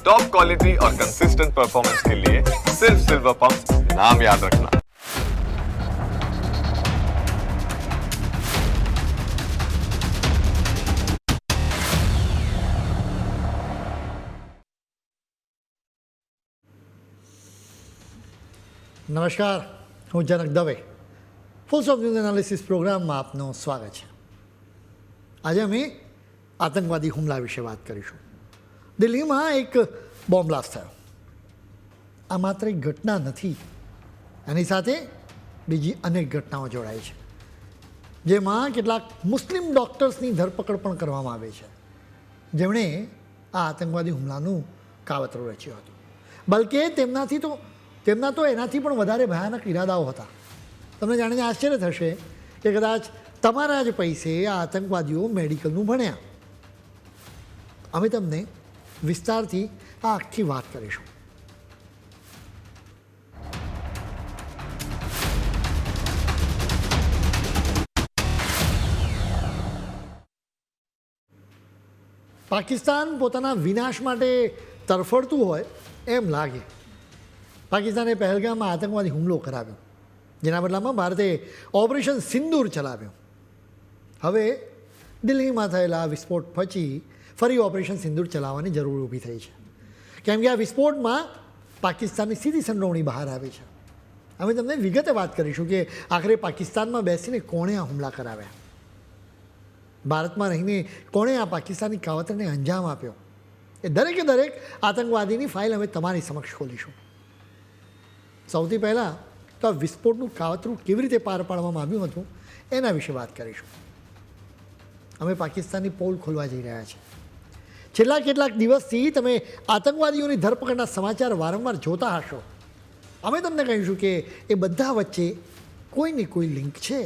Top quality और consistent performance के लिए सिर्फ सिल्वर पंप नाम याद रखना નમસ્કાર હું Janak Dave full of news analysis પ્રોગ્રામમાં આપનું સ્વાગત છે આજે અમે આતંકવાદી હુમલા વિશે વાત કરીશું દિલ્હીમાં એક બોમ્બ બ્લાસ્ટ થયો. આ માત્ર એક ઘટના નથી, એની સાથે બીજી અનેક ઘટનાઓ જોડાય છે. જેમાં કેટલાક મુસ્લિમ ડૉક્ટર્સની ધરપકડ પણ કરવામાં આવે છે. જેમણે આ આતંકવાદી હુમલાનું કાવતરું રચ્યું હતું. બલકે તેમનાથી તો, તેમના તો એનાથી પણ વધારે ભયાનક ઈરાદાઓ હતા. તમને જાણીને આશ્ચર્ય થશે કે કદાચ તમારા જ પૈસે આ આતંકવાદીઓ મેડિકલનું ભણ્યા. અમે તમને વિસ્તારથી આ આખી વાત કરીશું. પાકિસ્તાન પોતાના વિનાશ માટે તરફડતું હોય એમ લાગે. પાકિસ્તાને પહેલગામમાં આતંકવાદી હુમલો કરાવ્યો, જેના બદલામાં ભારતે ઓપરેશન સિંદૂર ચલાવ્યું. હવે દિલ્હીમાં થયેલા વિસ્ફોટ પછી ફરી ઓપરેશન સિંદૂર ચલાવવાની જરૂર ઊભી થઈ છે. કેમ કે આ વિસ્ફોટમાં પાકિસ્તાનની સીધી સંડોવણી બહાર આવી છે. અમે તમને વિગતે વાત કરીશું કે આખરે પાકિસ્તાનમાં બેસીને કોણે આ હુમલા કરાવ્યા? ભારતમાં રહીને કોણે આ પાકિસ્તાની કાવતરને અંજામ આપ્યો? એ દરેકે દરેક આતંકવાદીની ફાઇલ અમે તમારી સમક્ષ ખોલીશું. સૌથી પહેલાં તો આ વિસ્ફોટનું કાવતરું કેવી રીતે પાર પાડવામાં આવ્યું હતું એના વિશે વાત કરીશું. અમે પાકિસ્તાનની પોલ ખોલવા જઈ રહ્યા છીએ. છેલ્લા કેટલાક દિવસથી તમે આતંકવાદીઓની ધરપકડના સમાચાર વારંવાર જોતા હશો. અમે તમને કહીશું કે એ બધા વચ્ચે કોઈની કોઈ લિંક છે?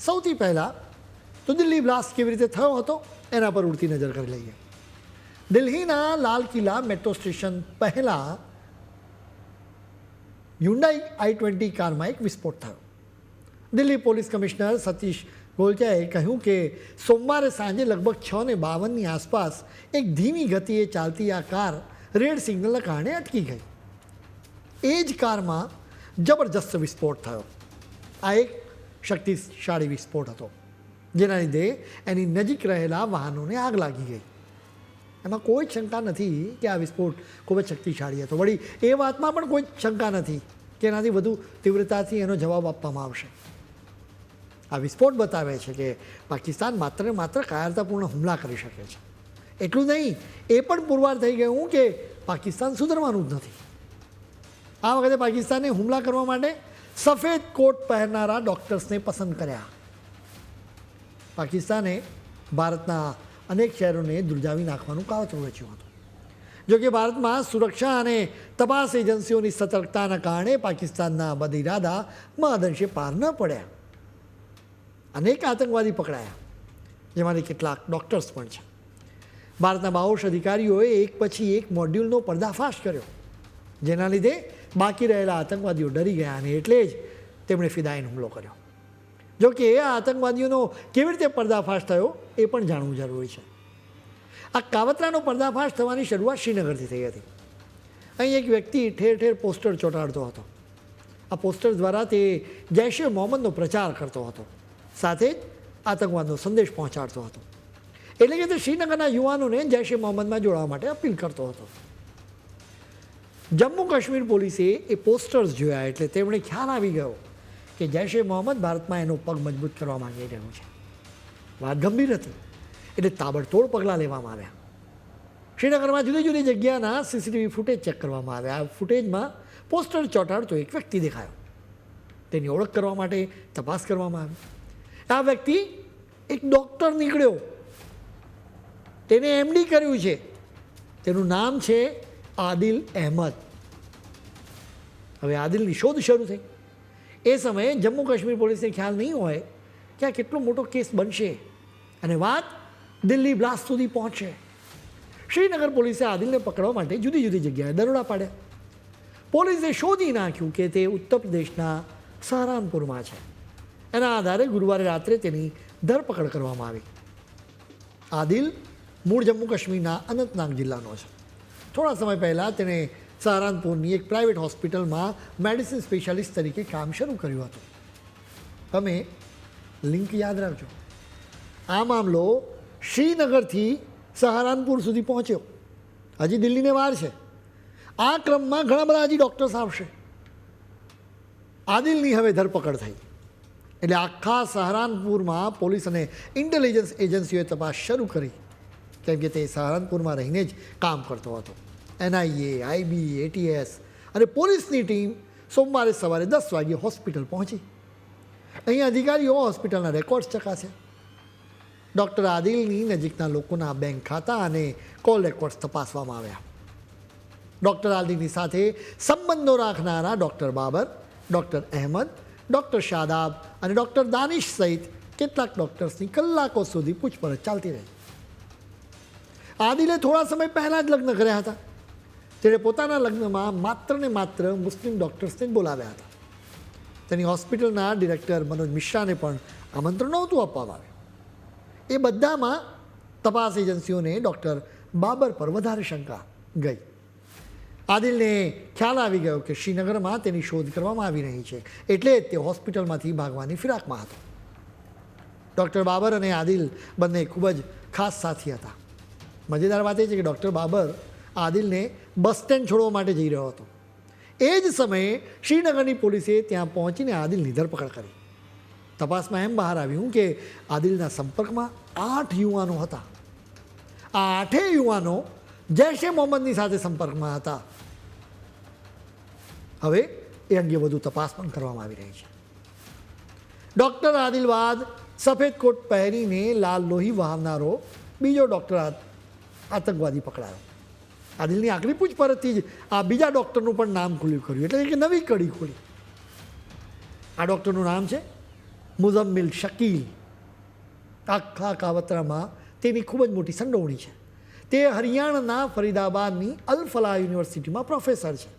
સૌથી પહેલાં તો દિલ્હી બ્લાસ્ટ કેવી રીતે થયો હતો એના પર ઉડતી નજર કરી લઈએ. દિલ્હીના લાલ કિલ્લા મેટ્રો સ્ટેશન પહેલાં હ્યુન્ડાઈ આઈ ટ્વેન્ટી કારમાં એક વિસ્ફોટ થયો. દિલ્હી પોલીસ કમિશનર સતીશ ગોલચાએ કહ્યું કે, સોમવારે સાંજે લગભગ છ ને બાવનની આસપાસ એક ધીમી ગતિએ ચાલતી આ કાર રેડ સિગ્નલના કારણે અટકી ગઈ. એ જ કારમાં જબરજસ્ત વિસ્ફોટ થયો. આ એક શક્તિશાળી વિસ્ફોટ હતો, જેના લીધે એની નજીક રહેલા વાહનોને આગ લાગી ગઈ. એમાં કોઈ શંકા નથી કે આ વિસ્ફોટ ખૂબ જ શક્તિશાળી હતો. વળી, એ વાતમાં પણ કોઈ શંકા નથી કે એનાથી વધુ તીવ્રતાથી એનો જવાબ આપવામાં આવશે. આ વિસ્ફોટ બતાવે છે કે પાકિસ્તાન માત્ર માત્ર કાયરતાપૂર્ણ હુમલા કરી શકે છે. એટલું નહીં, એ પણ પુરવાર થઈ ગયું કે પાકિસ્તાન સુધરવાનું જ નથી. આ વખતે પાકિસ્તાને હુમલા કરવા માટે સફેદ કોટ પહેરનારા ડૉક્ટર્સને પસંદ કર્યા. પાકિસ્તાને ભારતના અનેક શહેરોને ધ્રુજાવી નાખવાનું કાવતરું રચ્યું હતું. જો કે ભારતમાં સુરક્ષા અને તપાસ એજન્સીઓની સતર્કતાના કારણે પાકિસ્તાનના બદ ઇરાદા મહદંશે પાર ન પડ્યા. અનેક આતંકવાદી પકડાયા. જેમાંથી કેટલાક ડૉક્ટર્સ પણ છે. ભારતના બાઓશ અધિકારીઓએ એક પછી એક મોડ્યુલનો પર્દાફાશ કર્યો. જેના લીધે બાકી રહેલા આતંકવાદીઓ ડરી ગયા અને એટલે જ તેમણે ફિદાઈન હુમલો કર્યો. જો કે આ આતંકવાદીઓનો કેવી રીતે પર્દાફાશ થયો એ પણ જાણવું જરૂરી છે. આ કાવતરાનો પર્દાફાશ થવાની શરૂઆત શ્રીનગરથી થઈ હતી. અહીં એક વ્યક્તિ ઠેર ઠેર પોસ્ટર ચોંટાડતો હતો. આ પોસ્ટર દ્વારા તે જૈશ એ મોહમ્મદનો પ્રચાર કરતો હતો. સાથે જ આતંકવાદનો સંદેશ પહોંચાડતો હતો. એટલે કે તે શ્રીનગરના યુવાનોને જૈશ એ મોહમ્મદમાં જોડાવા માટે અપીલ કરતો હતો. જમ્મુ કાશ્મીર પોલીસે એ પોસ્ટર્સ જોયા એટલે તેમણે ખ્યાલ આવી ગયો કે જૈશ એ મોહમ્મદ ભારતમાં એનો પગ મજબૂત કરવા માંગી રહ્યો છે. વાત ગંભીર હતી, એટલે તાબડતોડ પગલાં લેવામાં આવ્યા. શ્રીનગરમાં જુદી જુદી જગ્યાના સીસીટીવી ફૂટેજ ચેક કરવામાં આવ્યા. આ ફૂટેજમાં પોસ્ટર ચોંટાડતો એક વ્યક્તિ દેખાયો. તેની ઓળખ કરવા માટે તપાસ કરવામાં આવી. આ વ્યક્તિ એક ડૉક્ટર નીકળ્યો. તેને એમડી કર્યું છે. તેનું નામ છે આદિલ અહેમદ. હવે આદિલની શોધ શરૂ થઈ. એ સમયે જમ્મુ કાશ્મીર પોલીસને ખ્યાલ નહીં હોય કે આ કેટલો મોટો કેસ બનશે. અને વાત દિલ્હી બ્લાસ્ટ સુધી પહોંચશે શ્રીનગર પોલીસે આદિલને પકડવા માટે જુદી જુદી જગ્યાએ દરોડા પાડ્યા. પોલીસે શોધી નાખ્યું કે તે ઉત્તર પ્રદેશના સહારાનપુરમાં છે. એના આધારે ગુરુવારે રાત્રે તેની ધરપકડ કરવામાં આવી. આદિલ મૂળ જમ્મુ કાશ્મીરના અનંતનાગ જિલ્લાનો છે. થોડા સમય પહેલાં તેણે સહારનપુરની એક પ્રાઇવેટ હોસ્પિટલમાં મેડિસિન સ્પેશિયાલિસ્ટ તરીકે કામ શરૂ કર્યું હતું. તમે લિંક યાદ રાખજો. આ મામલો શ્રીનગરથી સહારનપુર સુધી પહોંચ્યો. હજી દિલ્હીને વાર છે. આ ક્રમમાં ઘણા બધા હજી ડૉક્ટર્સ આવશે. આદિલની હવે ધરપકડ થઈ. એટલે આખા સહારનપુરમાં પોલીસ અને ઇન્ટેલિજન્સ એજન્સીઓએ તપાસ શરૂ કરી. કેમ કે તે સહારનપુરમાં રહીને જ કામ કરતો હતો. એનઆઈએ, આઈબી, એટીએસ અને પોલીસની ટીમ સોમવારે સવારે દસ વાગ્યે હોસ્પિટલ પહોંચી. અહીં અધિકારીઓ હોસ્પિટલના રેકોર્ડ્સ ચકાસ્યા. ડૉક્ટર આદિલની નજીકના લોકોના બેંક ખાતા અને કોલ રેકોર્ડ્સ તપાસવામાં આવ્યા. ડૉક્ટર આદિલની સાથે સંબંધો રાખનારા doctor Babar, doctor Ahmed doctor Shadab અને ડૉક્ટર દાનિશ સહિત કેટલાક ડૉક્ટર્સની કલાકો સુધી પૂછપરછ ચાલતી રહી. આદિલે થોડા સમય પહેલાં જ લગ્ન કર્યા હતા. તેણે પોતાના લગ્નમાં માત્ર ને માત્ર મુસ્લિમ ડૉક્ટર્સને જ બોલાવ્યા હતા. તેની હોસ્પિટલના ડિરેક્ટર મનોજ મિશ્રાને પણ આમંત્રણ નહોતું આપવામાં આવ્યું. એ બધામાં તપાસ એજન્સીઓને ડૉક્ટર બાબર પર વધારે શંકા ગઈ. આદિલને ખ્યાલ આવી ગયો કે શ્રીનગરમાં તેની શોધ કરવામાં આવી રહી છે. એટલે તે હોસ્પિટલમાંથી ભાગવાની ફિરાકમાં હતો. ડૉક્ટર બાબર અને આદિલ બંને ખૂબ જ ખાસ સાથી હતા. મજેદાર વાત એ છે કે ડૉક્ટર બાબર આદિલને બસ સ્ટેન્ડ છોડવા માટે જઈ રહ્યો હતો. એ જ સમયે શ્રીનગરની પોલીસે ત્યાં પહોંચીને આદિલની ધરપકડ કરી. તપાસમાં એમ બહાર આવ્યું કે આદિલના સંપર્કમાં આઠ યુવાનો હતા. આ આઠેય યુવાનો જૈશે મોહમ્મદની સાથે સંપર્કમાં હતા. હવે એ અંગે વધુ તપાસ પણ કરવામાં આવી રહી છે. ડૉક્ટર આદિલવાદ સફેદ કોટ પહેરીને લાલ લોહી વહાવનારો બીજો ડૉક્ટર આતંકવાદી પકડાયો. આદિલની આખરી પૂછપરછથી જ આ બીજા ડૉક્ટરનું પણ નામ ખુલ્યું કર્યું, એટલે કે નવી કડી ખોલી. આ ડૉક્ટરનું નામ છે મુઝમ્મિલ શકીલ. આખા કાવતરામાં તેની ખૂબ જ મોટી સંડોવણી છે. તે હરિયાણાના ફરીદાબાદની અલ ફલાહ યુનિવર્સિટીમાં પ્રોફેસર છે.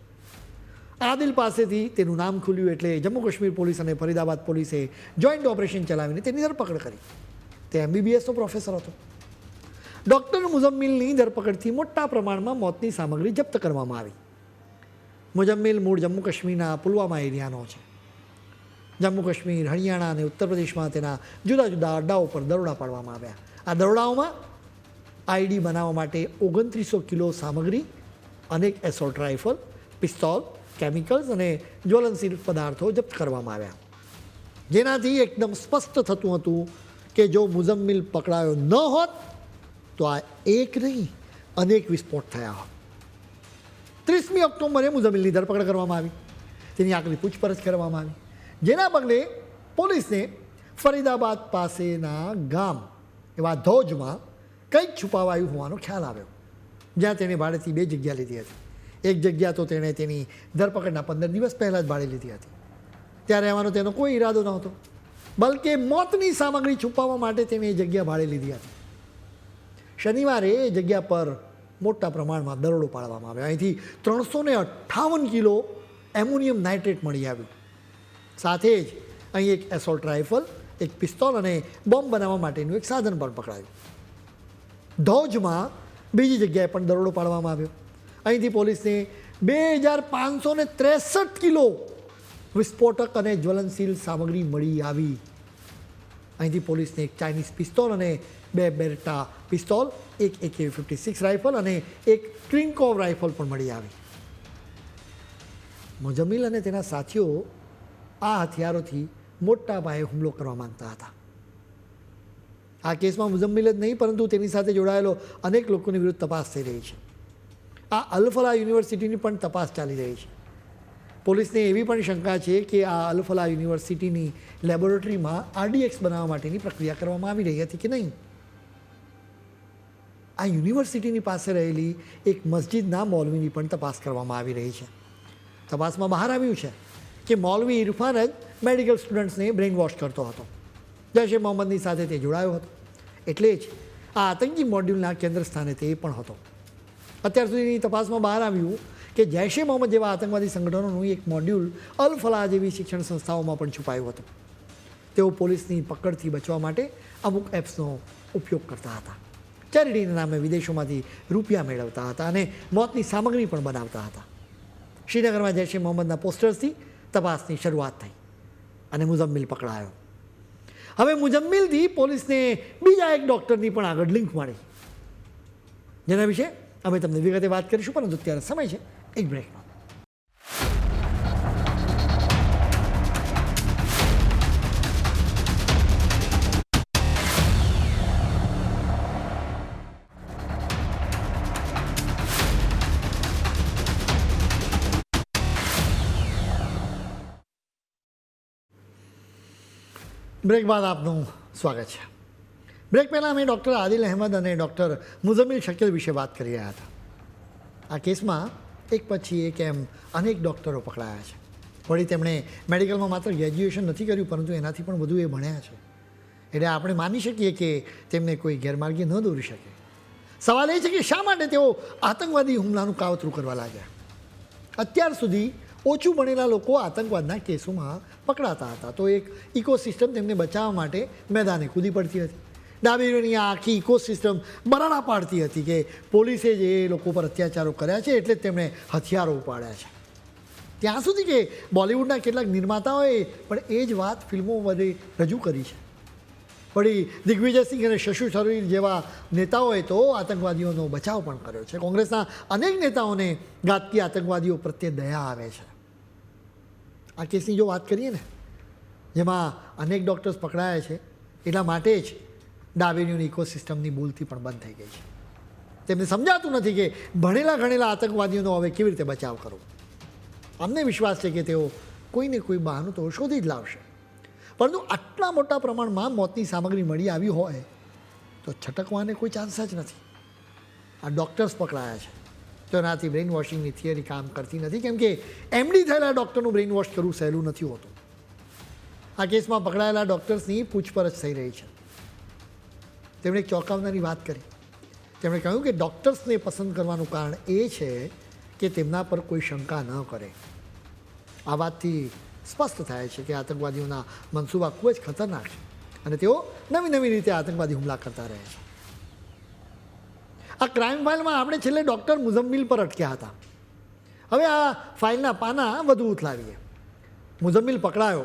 આદિલ પાસેથી તેનું નામ ખુલ્યું એટલે જમ્મુ કાશ્મીર પોલીસ અને ફરીદાબાદ પોલીસે જોઈન્ટ ઓપરેશન ચલાવીને તેની ધરપકડ કરી. તે એમબીબીએસનો પ્રોફેસર હતો. ડૉક્ટર મુઝમ્મિલની ધરપકડથી મોટા પ્રમાણમાં મોતની સામગ્રી જપ્ત કરવામાં આવી. મુઝમ્મિલ મૂળ જમ્મુ કાશ્મીરના પુલવામા એરિયાનો છે. જમ્મુ કાશ્મીર, હરિયાણા અને ઉત્તર પ્રદેશમાં તેના જુદા જુદા અડ્ડાઓ પર દરોડા પાડવામાં આવ્યા. આ દરોડાઓમાં આઈડી બનાવવા માટે ઓગણત્રીસો કિલો સામગ્રી, અનેક એસોલ્ટ રાઇફલ, પિસ્તોલ કેમિકલ્સ અને જ્વલનશીલ પદાર્થો જપ્ત કરવામાં આવ્યા. જેનાથી એકદમ સ્પષ્ટ થતું હતું કે જો મુઝમ્મિલ પકડાયો ન હોત, તો આ એક નહીં, અનેક વિસ્ફોટ થયા હોત. ત્રીસમી ઓક્ટોબરે મુઝમ્મિલની ધરપકડ કરવામાં આવી. તેની આકરી પૂછપરછ કરવામાં આવી. જેના પગલે પોલીસને ફરીદાબાદ પાસેના ગામ, એવા ધોજમાં કંઈક છુપાવાયું હોવાનો ખ્યાલ આવ્યો. જ્યાં તેણે ભાડેથી બે જગ્યા લીધી હતી. એક જગ્યા તો તેણે તેની ધરપકડના પંદર દિવસ પહેલાં જ ભાડે લીધી હતી. ત્યાં રહેવાનો તેનો કોઈ ઈરાદો નહોતો. બલકે મોતની સામગ્રી છુપાવવા માટે તેણે એ જગ્યા ભાડે લીધી હતી. શનિવારે એ જગ્યા પર મોટા પ્રમાણમાં દરોડો પાડવામાં આવ્યો. અહીંથી ત્રણસો ને અઠ્ઠાવન કિલો એમોનિયમ નાઇટ્રેટ મળી આવ્યું. સાથે જ અહીં એક એસોલ્ટ રાઇફલ, એક પિસ્તોલ અને બોમ્બ બનાવવા માટેનું એક સાધન પણ પકડાયું. ધોજમાં બીજી જગ્યાએ પણ દરોડો પાડવામાં આવ્યો. અહીંથી પોલીસને બે હજાર પાંચસો ને ત્રેસઠ કિલો વિસ્ફોટક અને જ્વલનશીલ સામગ્રી મળી આવી. અહીંથી પોલીસને એક ચાઇનીઝ પિસ્તોલ અને બે બેરટા પિસ્તોલ, એક એકે ફિફ્ટી સિક્સ રાઇફલ અને એક ટ્વિન્કોવ રાઇફલ પણ મળી આવી. મુજમિલ અને તેના સાથીઓ આ હથિયારોથી મોટા પાયે હુમલો કરવા માંગતા હતા. આ કેસમાં મુઝમ્મિલ જ નહીં, પરંતુ તેની સાથે જોડાયેલો અનેક લોકોની વિરુદ્ધ તપાસ થઈ રહી છે. આ અલફલા યુનિવર્સિટીની પણ તપાસ ચાલી રહી છે. પોલીસને એવી પણ શંકા છે કે આ અલફલા યુનિવર્સિટીની લેબોરેટરીમાં આરડીએક્સ બનાવવા માટેની પ્રક્રિયા કરવામાં આવી રહી હતી કે નહીં? આ યુનિવર્સિટીની પાસે રહેલી એક મસ્જિદના મૌલવીની પણ તપાસ કરવામાં આવી રહી છે. તપાસમાં બહાર આવ્યું છે કે મૌલવી ઇરફાન જ મેડિકલ સ્ટુડન્ટ્સને બ્રેઇન વોશ કરતો હતો. જૈશે મોહમ્મદની સાથે તે જોડાયો હતો. એટલે જ આ આતંકી મોડ્યુલના કેન્દ્ર સ્થાને તે પણ હતો. અત્યાર સુધીની તપાસમાં બહાર આવ્યું કે જૈશે મોહમ્મદ જેવા આતંકવાદી સંગઠનોનું એક મોડ્યુલ અલ ફલાહ જેવી શિક્ષણ સંસ્થાઓમાં પણ છુપાયું હતું. તેઓ પોલીસની પકડથી બચવા માટે અમુક એપ્સનો ઉપયોગ કરતા હતા. ચેરિટીના નામે વિદેશોમાંથી રૂપિયા મેળવતા હતા અને મોતની સામગ્રી પણ બનાવતા હતા. શ્રીનગરમાં જૈશ એ મોહમ્મદના પોસ્ટર્સથી તપાસની શરૂઆત થઈ અને મુઝમ્મિલ પકડાયો. હવે મુઝમ્મિલથી પોલીસને બીજા એક ડૉક્ટરની પણ આગળ લિંક મળી. જેના વિશે અમે તમને વિગતે વાત કરીશું, પરંતુ અત્યારે સમય છે, એક બ્રેકનો બ્રેક બાદ આપનું સ્વાગત છે. બ્રેક પહેલાં અમે ડૉક્ટર આદિલ અહેમદ અને ડૉક્ટર મુઝમ્મિલ શકીલ વિશે વાત કરી રહ્યા હતા આ કેસમાં એક પછી એક એમ અનેક ડૉક્ટરો પકડાયા છે વળી તેમણે મેડિકલમાં માત્ર ગ્રેજ્યુએશન નથી કર્યું પરંતુ એનાથી પણ વધુ એ ભણ્યા છે। એટલે આપણે માની શકીએ કે તેમને કોઈ ગેરમાર્ગે ન દોરી શકે। સવાલ એ છે કે શા માટે તેઓ આતંકવાદી હુમલાનું કાવતરું કરવા લાગ્યા? અત્યાર સુધી ઓછું ભણેલા લોકો આતંકવાદના કેસોમાં પકડાતા હતા, તો એક ઇકોસિસ્ટમ તેમને બચાવવા માટે મેદાને કૂદી પડતી હતી। ડાબેરીની આખી ઇકોસિસ્ટમ બરાડા પાડતી હતી કે પોલીસે જે લોકો પર અત્યાચારો કર્યા છે એટલે જ તેમણે હથિયારો ઉપાડ્યા છે. ત્યાં સુધી કે બોલિવૂડના કેટલાક નિર્માતાઓએ પણ એ જ વાત ફિલ્મો વડે રજૂ કરી છે. વળી દિગ્વિજયસિંહ અને શશુ થરૂર જેવા નેતાઓએ તો આતંકવાદીઓનો બચાવ પણ કર્યો છે. કોંગ્રેસના અનેક નેતાઓને ગાતકી આતંકવાદીઓ પ્રત્યે દયા આવે છે. આ કેસની જો વાત કરીએ ને, જેમાં અનેક ડૉક્ટર્સ પકડાયા છે, એટલા માટે જ ડાબેરીઓની ઇકોસિસ્ટમની ભૂલથી પણ બંધ થઈ ગઈ છે. તેમને સમજાતું નથી કે ભણેલા ગણેલા આતંકવાદીઓનો હવે કેવી રીતે બચાવ કરવો. અમને વિશ્વાસ છે કે તેઓ કોઈને કોઈ બહાનું તો શોધી જ લાવશે. પરંતુ આટલા મોટા પ્રમાણમાં મોતની સામગ્રી મળી આવી હોય તો છટકવાને કોઈ ચાન્સ જ નથી. આ ડૉક્ટર્સ પકડાયા છે. તો તેનાથી બ્રેઇન વોશિંગની થિયરી કામ કરતી નથી. કેમ કે એમડી થયેલા ડૉક્ટરનું બ્રેઇન વોશ કરવું સહેલું નથી હોતું. આ કેસમાં પકડાયેલા ડૉક્ટર્સની પૂછપરછ થઈ રહી છે. તેમણે એક ચોંકાવનારી વાત કરી. તેમણે કહ્યું કે ડૉક્ટર્સને પસંદ કરવાનું કારણ એ છે કે તેમના પર કોઈ શંકા ન કરે. આ વાતથી સ્પષ્ટ થાય છે કે આતંકવાદીઓના મનસૂબા ખૂબ જ ખતરનાક છે અને તેઓ નવી નવી રીતે આતંકવાદી હુમલા કરતા રહે છે. આ ક્રાઇમ ફાઇલમાં આપણે છેલ્લે ડૉક્ટર મુઝમ્મિલ પર અટક્યા હતા. હવે આ ફાઇલના પાના વધુ ઉથલાવીએ. મુઝમ્મિલ પકડાયો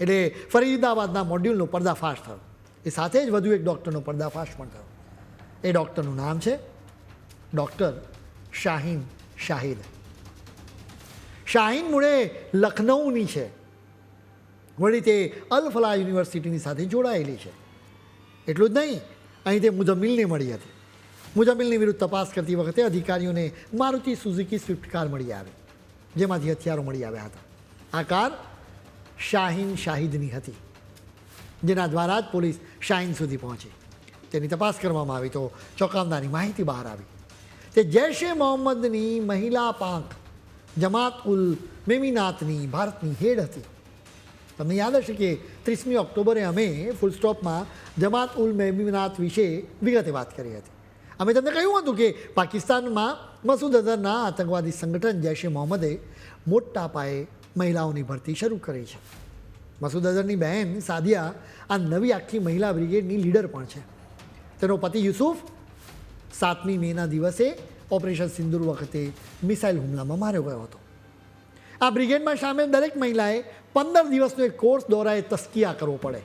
એટલે ફરીદાબાદના મોડ્યુલનો પર્દાફાશ થયો. એ સાથે જ વધુ એક ડૉક્ટરનો પર્દાફાશ પણ થયો એ ડૉક્ટરનું નામ છે ડૉક્ટર શાહીન શાહિદ. શાહીન મૂળે લખનૌની છે. વળી તે અલફલા યુનિવર્સિટીની સાથે જોડાયેલી છે. એટલું જ નહીં, અહીં તે મુજમ્મિલને મળી હતી. મુજમ્મિલની વિરુદ્ધ તપાસ કરતી વખતે અધિકારીઓને મારુતિ સુઝુકી સ્વિફ્ટ કાર મળી આવી, જેમાંથી હથિયારો મળી આવ્યા હતા. આ કાર શાહીન શાહિદની હતી. જેના દ્વારા જ પોલીસ શાઇન સુધી પહોંચી. તેની તપાસ કરવામાં આવી તો ચોંકાવનારી માહિતી બહાર આવી. તે જૈશ એ મોહમ્મદની મહિલા પાંખ જમાત ઉલ મેમીનાથની ભારતની હેડ હતી. તમને યાદ હશે કે ત્રીસમી ઓક્ટોબરે અમે ફૂલ સ્ટોપમાં જમાત ઉલ મેમિનાથ વિશે વિગતે વાત કરી હતી. અમે તમને કહ્યું હતું કે પાકિસ્તાનમાં મસૂદ અઝહરના આતંકવાદી સંગઠન જૈશ એ મોહમ્મદે મોટા પાયે મહિલાઓની ભરતી શરૂ કરી છે. મસૂદ અઝહરની બહેન સાદિયા આ નવી આખી મહિલા બ્રિગેડની લીડર પણ છે. તેનો પતિ યુસુફ સાતમી મેના દિવસે ઓપરેશન સિંદૂર વખતે મિસાઇલ હુમલામાં માર્યો ગયો હતો. આ બ્રિગેડમાં સામેલ દરેક મહિલાએ પંદર દિવસનો એક કોર્સ દોરાએ તસ્કિયા કરવો પડે.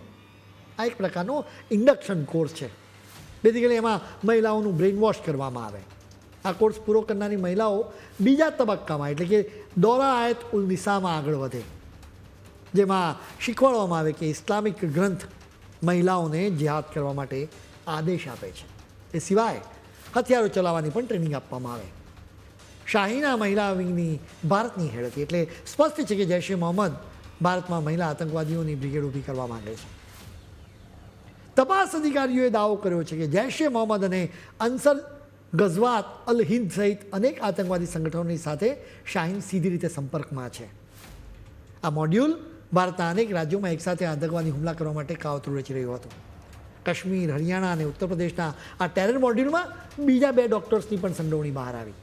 આ એક પ્રકારનો ઇન્ડક્શન કોર્સ છે. બેઝિકલી એમાં મહિલાઓનું બ્રેઇન વોશ કરવામાં આવે. આ કોર્સ પૂરો કરનારી મહિલાઓ બીજા તબક્કામાં, એટલે કે દોરા આયત ઉલ નિસામાં આગળ વધે. જેમાં શીખવાડવામાં આવે કે ઇસ્લામિક ગ્રંથ મહિલાઓને જિહાદ કરવા માટે આદેશ આપે છે. એ સિવાય હથિયારો ચલાવવાની પણ ટ્રેનિંગ આપવામાં આવે. શાહીના મહિલા વિંગની ભારતની હેડ એટલે સ્પષ્ટ છે કે જૈશ એ મોહમ્મદ ભારતમાં મહિલા આતંકવાદીઓની બ્રિગેડ ઊભી કરવા માંગે છે. તપાસ અધિકારીઓએ દાવો કર્યો છે કે જૈશ એ મોહમ્મદ અને અન્સર ગઝવાત અલ હિંદ સહિત અનેક આતંકવાદી સંગઠનોની સાથે શાહીન સીધી રીતે સંપર્કમાં છે. આ મોડ્યુલ ભારતના અનેક રાજ્યોમાં એકસાથે આતંકવાદી હુમલા કરવા માટે કાવતરું રચી રહ્યું હતું. કાશ્મીર, હરિયાણા અને ઉત્તર પ્રદેશના આ ટેરર મોડ્યુલમાં બીજા બે ડૉક્ટર્સની પણ સંડોવણી બહાર આવી.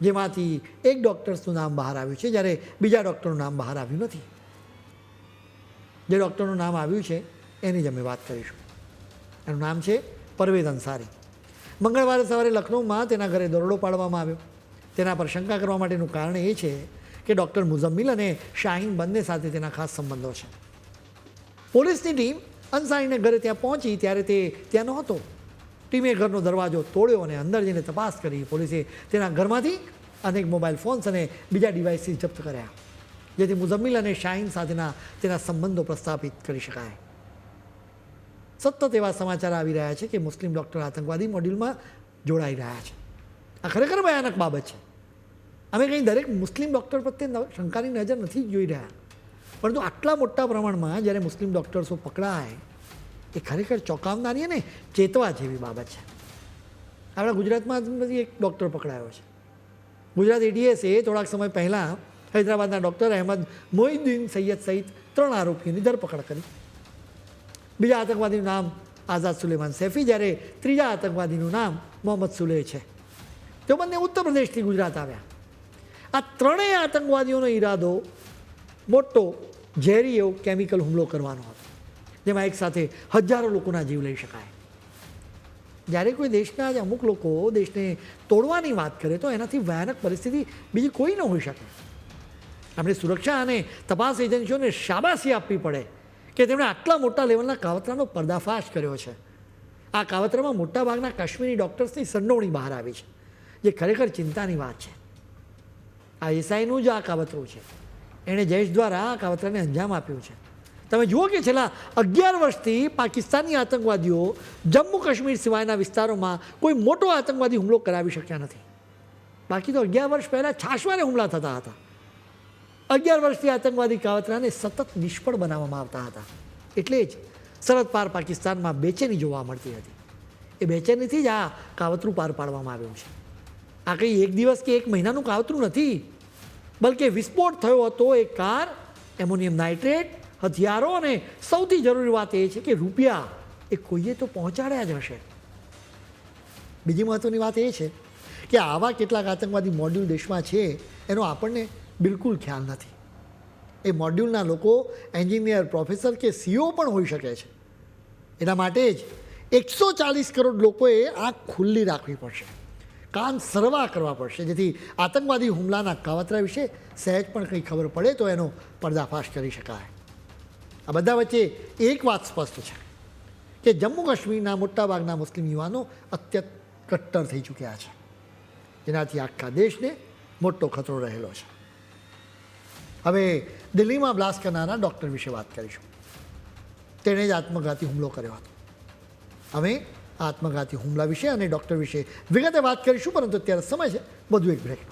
જેમાંથી એક ડૉક્ટર્સનું નામ બહાર આવ્યું છે, જ્યારે બીજા ડૉક્ટરનું નામ બહાર આવ્યું નથી. જે ડૉક્ટરનું નામ આવ્યું છે, એની જ અમે વાત કરીશું. એનું નામ છે પરવેઝ અંસારી મંગળવારે સવારે લખનૌમાં તેના ઘરે દરોડો પાડવામાં આવ્યો. તેના પર શંકા કરવા માટેનું કારણ એ છે કે ડૉક્ટર મુઝમ્મિલ અને શાહીન બંને સાથે તેના ખાસ સંબંધો છે. પોલીસની ટીમ અંસારીને ઘરે ત્યાં પહોંચી ત્યારે તે ત્યાં નહોતો. ટીમે ઘરનો દરવાજો તોડ્યો અને અંદર જઈને તપાસ કરી પોલીસે તેના ઘરમાંથી અનેક મોબાઈલ ફોન્સ અને બીજા ડિવાઇસીસ જપ્ત કર્યા, જેથી મુઝમ્મિલ અને શાહીન સાથેના તેના સંબંધો પ્રસ્થાપિત કરી શકાય. સતત એવા સમાચાર આવી રહ્યા છે કે મુસ્લિમ ડૉક્ટર આતંકવાદી મોડ્યુલમાં જોડાઈ રહ્યા છે. આ ખરેખર ભયાનક બાબત છે. અમે કંઈ દરેક મુસ્લિમ ડૉક્ટર પ્રત્યે શંકાની નજર નથી જોઈ રહ્યા. પરંતુ આટલા મોટા પ્રમાણમાં જ્યારે મુસ્લિમ ડૉક્ટર્સો પકડાય, એ ખરેખર ચોંકાવનારી અને ચેતવા જેવી બાબત છે. આપણા ગુજરાતમાં બધી એક ડૉક્ટર પકડાયો છે. ગુજરાત એટીએસે થોડાક સમય પહેલાં હૈદરાબાદના ડૉક્ટર અહેમદ મોહિદ્દીન સૈયદ સહિત ત્રણ આરોપીઓની ધરપકડ કરી. બીજા આતંકવાદીનું નામ આઝાદ સુલેમાન સૈફી, જ્યારે ત્રીજા આતંકવાદીનું નામ મોહમ્મદ સુલે છે. તેઓ બંને ઉત્તર પ્રદેશથી ગુજરાત આવ્યા. આ ત્રણેય આતંકવાદીઓનો ઈરાદો મોટો ઝેરી એવો કેમિકલ હુમલો કરવાનો હતો. જેમાં એકસાથે હજારો લોકોના જીવ લઈ શકાય. જ્યારે કોઈ દેશના જ અમુક લોકો દેશને તોડવાની વાત કરે તો એનાથી ભયાનક પરિસ્થિતિ બીજી કોઈ ન હોઈ શકે. આપણે સુરક્ષા અને તપાસ એજન્સીઓને શાબાશી આપવી પડે કે તેમણે આટલા મોટા લેવલના કાવતરાનો પર્દાફાશ કર્યો છે. આ કાવતરામાં મોટાભાગના કાશ્મીરી ડૉક્ટર્સની સંડોવણી બહાર આવી છે, જે ખરેખર ચિંતાની વાત છે. આ એસઆઈનું જ આ કાવતરું છે. એણે જૈશ દ્વારા આ કાવતરાને અંજામ આપ્યું છે. તમે જુઓ કે છેલ્લા અગિયાર વર્ષથી પાકિસ્તાની આતંકવાદીઓ જમ્મુ કાશ્મીર સિવાયના વિસ્તારોમાં કોઈ મોટો આતંકવાદી હુમલો કરાવી શક્યા નથી. બાકી તો અગિયાર વર્ષ પહેલાં છાશવારે હુમલા થતા હતા. અગિયાર વર્ષથી આતંકવાદી કાવતરાને સતત નિષ્ફળ બનાવવામાં આવતા હતા. એટલે જ સરહદ પાર પાકિસ્તાનમાં બેચેની જોવા મળતી હતી. એ બેચેનીથી જ આ કાવતરું પાર પાડવામાં આવ્યું છે. આ કંઈ એક દિવસ કે એક મહિનાનું કાવતરું નથી? બલકે વિસ્ફોટ થયો હતો એ કાર, એમોનિયમ નાઇટ્રેટ, હથિયારો અને સૌથી જરૂરી વાત એ છે કે રૂપિયા એ કોઈએ તો પહોંચાડ્યા જ હશે. બીજી મહત્ત્વની વાત એ છે કે આવા કેટલાક આતંકવાદી મોડ્યુલ દેશમાં છે, એનો આપણને બિલકુલ ખ્યાલ નથી. એ મોડ્યુલના લોકો એન્જિનિયર, પ્રોફેસર કે સીઓ પણ હોઈ શકે છે. એના માટે જ એકસો ચાલીસ કરોડ લોકોએ આંખ ખુલ્લી રાખવી પડશે. કાન સરવા કરવા પડશે. જેથી આતંકવાદી હુમલાના કાવતરા વિશે સહેજ પણ કંઈ ખબર પડે તો એનો પર્દાફાશ કરી શકાય. આ બધા વચ્ચે એક વાત સ્પષ્ટ છે કે જમ્મુ કાશ્મીરના મોટાભાગના મુસ્લિમ યુવાનો અત્યંત કટ્ટર થઈ ચૂક્યા છે. જેનાથી આખા દેશને મોટો ખતરો રહેલો છે. હવે દિલ્હીમાં બ્લાસ્ટ કરનારા ડૉક્ટર વિશે વાત કરીશું. તેણે જ આત્મઘાતી હુમલો કર્યો હતો. અમે આત્મઘાતી હુમલા વિશે અને ડૉક્ટર વિશે વિગતે વાત કરીશું, પરંતુ અત્યારે સમય છે. વધુ એક બ્રેક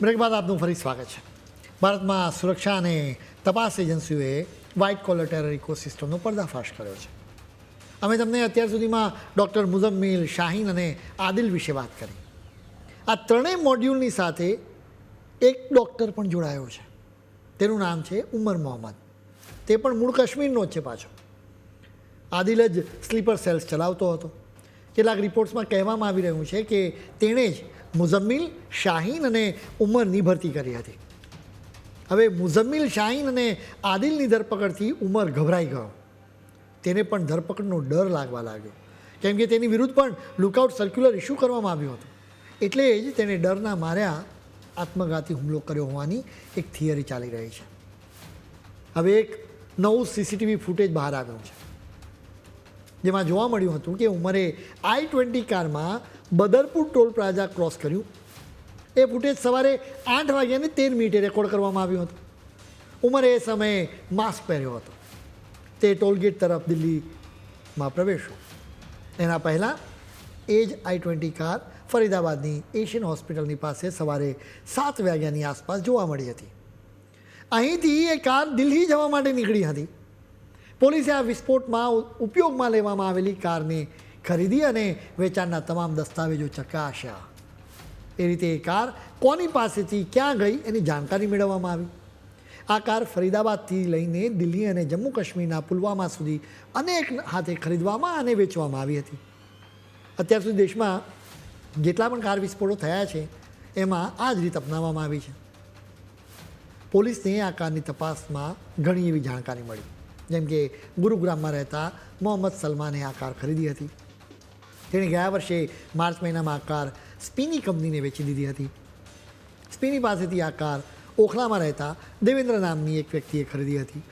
બ્રેક બાદ આપનું ફરી સ્વાગત છે. ભારતમાં સુરક્ષા અને તપાસ એજન્સીઓએ વ્હાઇટ કોલર ટેરર ઇકોસિસ્ટમનો પર્દાફાશ કર્યો છે. અમે તમને અત્યાર સુધીમાં ડૉક્ટર મુઝમ્મિલ શાહીન અને આદિલ વિશે વાત કરી. આ ત્રણેય મોડ્યુલની સાથે એક ડૉક્ટર પણ જોડાયો છે. તેનું નામ છે ઉમર મોહમ્મદ. તે પણ મૂળ કાશ્મીરનો જ છે પાછો. આદિલ જ સ્લીપર સેલ્સ ચલાવતો હતો. કેટલાક રિપોર્ટ્સમાં કહેવામાં આવી રહ્યું છે કે તેણે જ મુઝમ્મિલ, શાહીન અને ઉમરની ભરતી કરી હતી. હવે મુઝમ્મિલ શાહીન અને આદિલની ધરપકડથી ઉમર ગભરાઈ ગયો. તેને પણ ધરપકડનો ડર લાગવા લાગ્યો. કેમ કે તેની વિરુદ્ધ પણ લુકઆઉટ સર્ક્યુલર ઇસ્યુ કરવામાં આવ્યું હતું. એટલે જ તેણે ડરના માર્યા આત્મઘાતી હુમલો કર્યો હોવાની એક થિયરી ચાલી રહી છે. હવે એક નવું સીસીટીવી ફૂટેજ બહાર આવ્યું છે. જેમાં જોવા મળ્યું હતું કે ઉમરે આઈ ટ્વેન્ટી કારમાં બદરપુર ટોલ પ્લાઝા ક્રોસ કર્યું. એ ફૂટેજ સવારે આઠ વાગ્યાને તેર મિનિટે રેકોર્ડ કરવામાં આવ્યું હતું. ઉમરે એ સમયે માસ્ક પહેર્યો હતો. તે ટોલગેટ તરફ દિલ્હીમાં પ્રવેશ્યો. એના પહેલાં એ જ આઈ ટ્વેન્ટી કાર ફરીદાબાદની એશિયન હોસ્પિટલની પાસે સવારે સાત વાગ્યાની આસપાસ જોવા મળી હતી. અહીંથી એ કાર દિલ્હી જવા માટે નીકળી હતી. પોલીસે આ વિસ્ફોટમાં ઉપયોગમાં લેવામાં આવેલી કારની ખરીદી અને વેચાણના તમામ દસ્તાવેજો ચકાસ્યા. એ રીતે એ કાર કોની પાસેથી ક્યાં ગઈ એની જાણકારી મેળવવામાં આવી. આ કાર ફરીદાબાદથી લઈને દિલ્હી અને જમ્મુ કાશ્મીરના પુલવામા સુધી અનેક હાથે ખરીદવામાં અને વેચવામાં આવી હતી. અત્યાર સુધી દેશમાં જેટલા પણ કાર વિસ્ફોટો થયા છે, એમાં આ જ રીત અપનાવવામાં આવી છે. પોલીસને આ કારની તપાસમાં ઘણી એવી જાણકારી મળી, જેમ કે ગુરુગ્રામમાં રહેતા મોહમ્મદ સલમાને આ કાર ખરીદી હતી. તેણે ગયા વર્ષે માર્ચ મહિનામાં આ કાર સ્પીની કંપનીને વેચી દીધી હતી. સ્પીની પાસેથી આ કાર ઓખલામાં રહેતા દેવેન્દ્ર નામની એક વ્યક્તિએ ખરીદી હતી.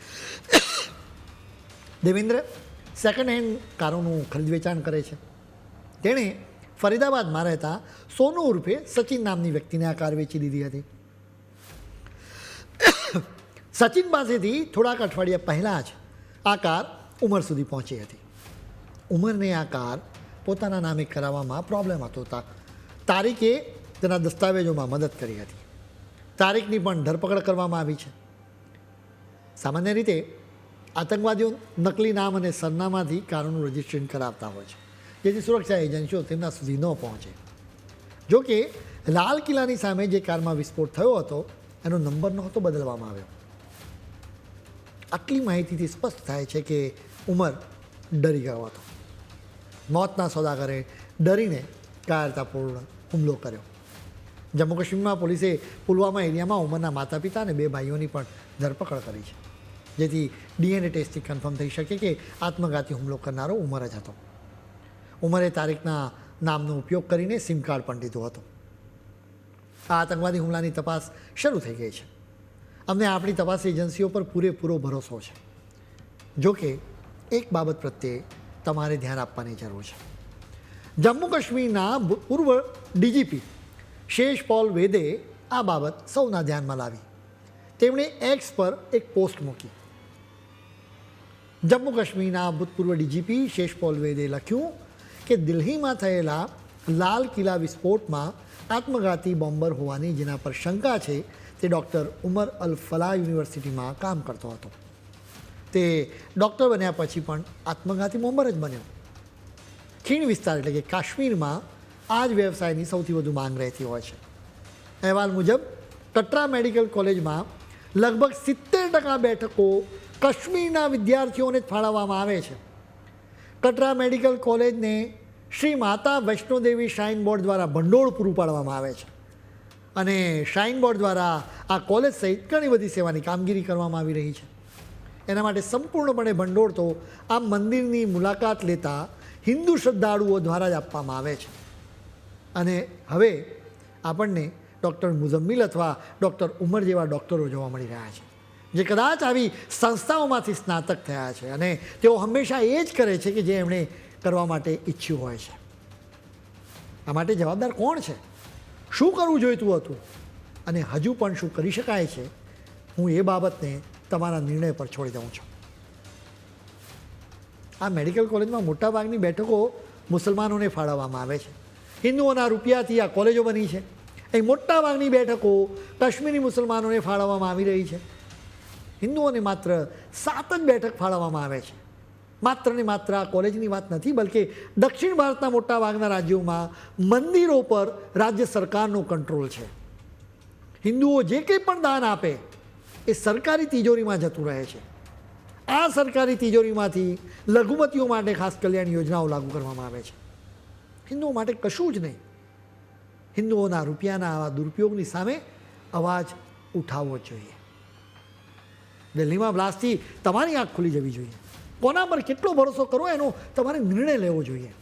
દેવેન્દ્ર સેકન્ડ હેન્ડ કારોનું ખરીદ વેચાણ કરે છે. તેણે ફરીદાબાદમાં રહેતા સોનુ ઉર્ફે સચિન નામની વ્યક્તિને આ કાર વેચી દીધી હતી. સચિન પાસેથી થોડાક અઠવાડિયા પહેલાં જ આ કાર ઉમર સુધી પહોંચી હતી. ઉમરને આ કાર પોતાના નામે કરાવવામાં પ્રોબ્લેમ હતો તા તારીખે તેના દસ્તાવેજોમાં મદદ કરી હતી. તારીખની પણ ધરપકડ કરવામાં આવી છે. સામાન્ય રીતે આતંકવાદીઓ નકલી નામ અને સરનામાથી કારોનું રજિસ્ટ્રેશન કરાવતા હોય છે. જેથી સુરક્ષા એજન્સીઓ તેમના સુધી ન પહોંચે. જોકે લાલ કિલ્લાની સામે જે કારમાં વિસ્ફોટ થયો હતો, એનો નંબર નહોતો બદલવામાં આવ્યો. આટલી માહિતીથી સ્પષ્ટ થાય છે કે ઉમર ડરી ગયો હતો. મોતના સોદાગરે ડરીને કાયરતાપૂર્ણ હુમલો કર્યો. જમ્મુ કાશ્મીરમાં પોલીસે પુલવામા એરિયામાં ઉમરના માતા પિતા અને બે ભાઈઓની પણ ધરપકડ કરી છે. જેથી ડીએનએ ટેસ્ટથી કન્ફર્મ થઈ શકે કે આત્મઘાતી હુમલો કરનારો ઉમર જ હતો. ઉમરે તારીખના નામનો ઉપયોગ કરીને સિમ કાર્ડ પણ લીધો હતો. આ આતંકવાદી હુમલાની તપાસ શરૂ થઈ ગઈ છે. અમને આપણી તપાસ એજન્સીઓ પર પૂરેપૂરો ભરોસો છે. જો કે એક બાબત પ્રત્યે તમારે ધ્યાન આપવાની જરૂર છે. જમ્મુ કાશ્મીરના પૂર્વ ડીજીપી શેષ પોલ વેદે આ બાબત સૌના ધ્યાનમાં લાવી. તેમણે એક્સ પર એક પોસ્ટ મૂકી. જમ્મુ કાશ્મીરના ભૂતપૂર્વ ડીજીપી શેષ પોલ વેદે લખ્યું કે દિલ્હીમાં થયેલા લાલ કિલ્લા વિસ્ફોટમાં આત્મઘાતી બોમ્બર હોવાની જેના પર શંકા છે તે ડૉક્ટર ઉમર અલ ફલા યુનિવર્સિટીમાં કામ કરતો હતો. તે ડૉક્ટર બન્યા પછી પણ આત્મઘાતી બોમ્બર જ બન્યો. ખીણ વિસ્તાર એટલે કે કાશ્મીરમાં આ જ વ્યવસાયની સૌથી વધુ માંગ રહેતી હોય છે. અહેવાલ મુજબ, કટરા મેડિકલ કોલેજમાં લગભગ સિત્તેર ટકા બેઠકો કાશ્મીરના વિદ્યાર્થીઓને ફાળવવામાં આવે છે. કટરા મેડિકલ કોલેજને શ્રી માતા વૈષ્ણોદેવી શ્રાઇન બોર્ડ દ્વારા ભંડોળ પૂરું પાડવામાં આવે છે. અને શ્રાઇન બોર્ડ દ્વારા આ કોલેજ સહિત ઘણી બધી સેવાની કામગીરી કરવામાં આવી રહી છે. એના માટે સંપૂર્ણપણે ભંડોળ તો આ મંદિરની મુલાકાત લેતા હિન્દુ શ્રદ્ધાળુઓ દ્વારા જ આપવામાં આવે છે. અને હવે આપણને ડૉક્ટર મુઝમ્મિલ અથવા ડૉક્ટર ઉમર જેવા ડૉક્ટરો જોવા મળી રહ્યા છે, જે કદાચ આવી સંસ્થાઓમાંથી સ્નાતક થયા છે. અને તેઓ હંમેશા એ જ કરે છે કે જે એમણે કરવા માટે ઈચ્છ્યું હોય છે. આ માટે જવાબદાર કોણ છે? શું કરવું જોઈતું હતું? અને હજુ પણ શું કરી શકાય છે? હું એ બાબતને તમારા નિર્ણય પર છોડી દઉં છું. આ મેડિકલ કોલેજમાં મોટાભાગની બેઠકો મુસલમાનોને ફાળવવામાં આવે છે. હિન્દુઓના રૂપિયાથી આ કોલેજો બની છે. અહીં મોટાભાગની બેઠકો કાશ્મીરી મુસલમાનોને ફાળવવામાં આવી રહી છે. હિન્દુઓને માત્ર સાત જ બેઠક ફાળવવામાં આવે છે. માત્ર ને માત્ર આ કોલેજની વાત નથી, બલકે દક્ષિણ ભારતના મોટાભાગના રાજ્યોમાં મંદિરો પર રાજ્ય સરકારનો કંટ્રોલ છે. હિન્દુઓ જે કંઈ પણ દાન આપે, એ સરકારી તિજોરીમાં જતું રહે છે. આ સરકારી તિજોરીમાંથી લઘુમતીઓ માટે ખાસ કલ્યાણ યોજનાઓ લાગુ કરવામાં આવે છે. હિન્દુઓ માટે કશું જ નહીં. હિન્દુઓના રૂપિયાના આવા દુરુપયોગની સામે અવાજ ઉઠાવવો જોઈએ. દિલ્હીમાં બ્લાસ્ટથી તમારી આંખ ખુલી જવી જોઈએ. કોના પર કેટલો ભરોસો કરવો એનો તમારે નિર્ણય લેવો જોઈએ.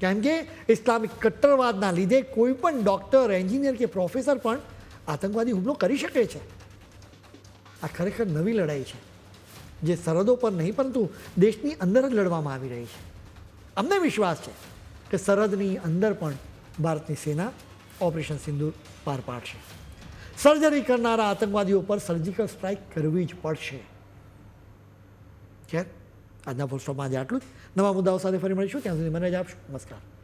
કેમ કે ઇસ્લામિક કટ્ટરવાદના લીધે કોઈ પણ ડૉક્ટર, એન્જિનિયર કે પ્રોફેસર પણ આતંકવાદી હુમલો કરી શકે છે. આ ખરેખર નવી લડાઈ છે. જે સરહદો પર નહીં, પરંતુ દેશની અંદર જ લડવામાં આવી રહી છે. અમને વિશ્વાસ છે કે સરહદની અંદર પણ ભારતની સેના ઓપરેશન સિંદૂર પાર પાડશે. સર્જરી કરનારા આતંકવાદીઓ પર સર્જિકલ સ્ટ્રાઇક કરવી જ પડશે. ખેર, આજના પોસ્ટમાં આજે આટલું જ. નવા મુદ્દાઓ સાથે ફરી મળીશું. ત્યાં સુધી મને જ આપશો. નમસ્કાર.